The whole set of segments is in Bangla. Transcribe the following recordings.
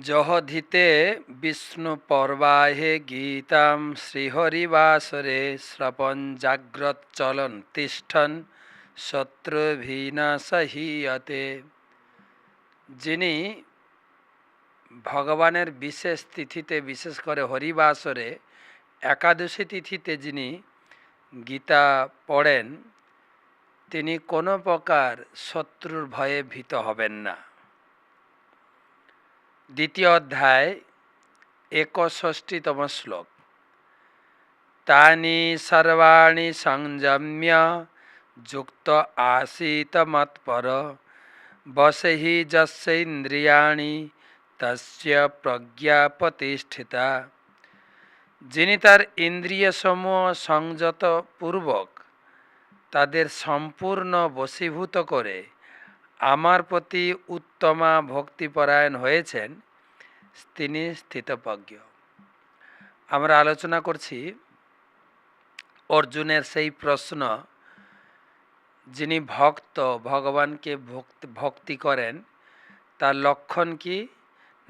জহধিতে বিষ্ণু পর্বাহে গীতাম শ্রীহরিবাসরে শ্রপণ জাগ্রত চলন তিষ্ঠন শত্রুভিনাশহীয়তে। যিনি ভগবানের বিশেষ তিথিতে, বিশেষ করে হরিবাসরে একাদশী তিথিতে যিনি গীতা পড়েন, তিনি কোনো প্রকার শত্রুর ভয়ে ভীত হবেন না। দ্বিতীয় অধ্যায় একষষ্টিতম শ্লোক। তানি সর্বাণি সংযম্য, যুক্ত আসিত মৎপর, বসহি যস্যেন্দ্রিয়াণি, তস্য প্রজ্ঞা প্রতিষ্ঠিতা যিনি তার ইন্দ্রিয়সমূহ সংযত পূর্বক তাদের সম্পূর্ণ বশীভূত করে আমার প্রতি উত্তমা ভক্তিপরায়ণ হয়েছেন, তিনি স্থিতপ্রজ্ঞ আমরা আলোচনা করছি অর্জুনের সেই প্রশ্ন, যিনি ভক্ত, ভগবানকে ভক্তি ভক্তি করেন, তার লক্ষণ কি?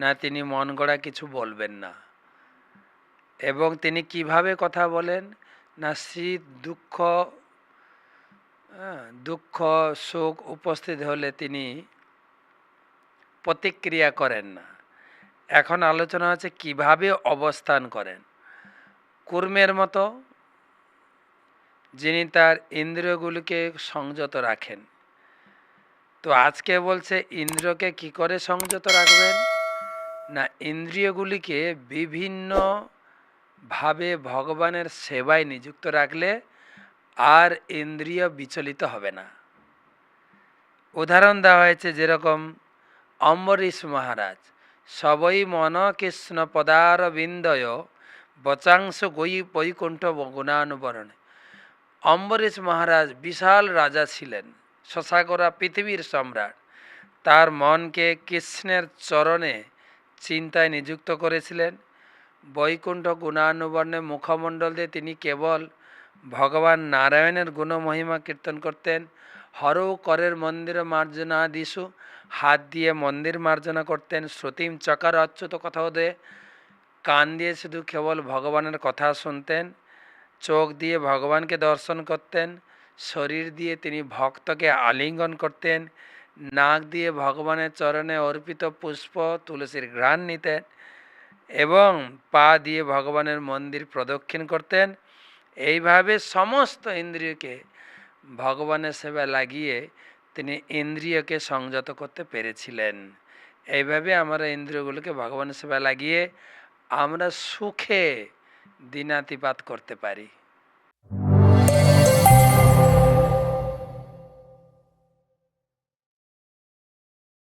না, তিনি মন গড়া কিছু বলবেন না। এবং তিনি কীভাবে কথা বলেন? না শীত দুঃখ দুঃখ সুখ উপস্থিত হলে তিনি প্রতিক্রিয়া করেন না। এখন আলোচনা হচ্ছে কীভাবে অবস্থান করেন। কুর্মের মতো যিনি তার ইন্দ্রিয়গুলিকে সংযত রাখেন। তো আজকে বলছে, ইন্দ্রকে কি করে সংযত রাখবেন? না, ইন্দ্রিয়গুলিকে বিভিন্ন ভাবে ভগবানের সেবায় নিযুক্ত রাখলে আর ইন্দ্রিয় বিচলিত হবে না। উদাহরণ দেওয়া হয়েছে যেরকম অম্বরীশ মহারাজ, সবই মন কৃষ্ণ পদার বিন্দয় বচাংশ গই বৈকুণ্ঠ গুণানুবরণে। অম্বরীশ মহারাজ বিশাল রাজা ছিলেন শশাকরা পৃথিবীর সম্রাট। তার মনকে কৃষ্ণের চরণে চিন্তায় নিযুক্ত করেছিলেন। বৈকুণ্ঠ গুণানুবর্ণে মুখমণ্ডল দিয়ে তিনি কেবল ভগবান নারায়ণের গুণ মহিমা কীর্তন করতেন। হরৌ করের মন্দির মার্জনা দিশু হাত দিয়ে মন্দির মার্জনা করতেন। শ্রুতিম চকার অচ্যুত কথা দিয়ে কান দিয়ে শুধু কেবল ভগবানের কথা শুনতেন। চোখ দিয়ে ভগবানকে দর্শন করতেন। শরীর দিয়ে তিনি ভক্তকে আলিঙ্গন করতেন। নাক দিয়ে ভগবানের চরণে অর্পিত পুষ্প, তুলসীর ঘ্রাণ নিতেন এবং পা দিয়ে ভগবানের মন্দির প্রদক্ষিণ করতেন। এইভাবে সমস্ত ইন্দ্রিয়কে ভগবানের সেবা লাগিয়ে তিনি ইন্দ্রিয়কে সংযত করতে পেরেছিলেন। এইভাবে আমরা ইন্দ্রিয়গুলোকে ভগবানের সেবা লাগিয়ে আমরা সুখে দিনাতিপাত করতে পারি।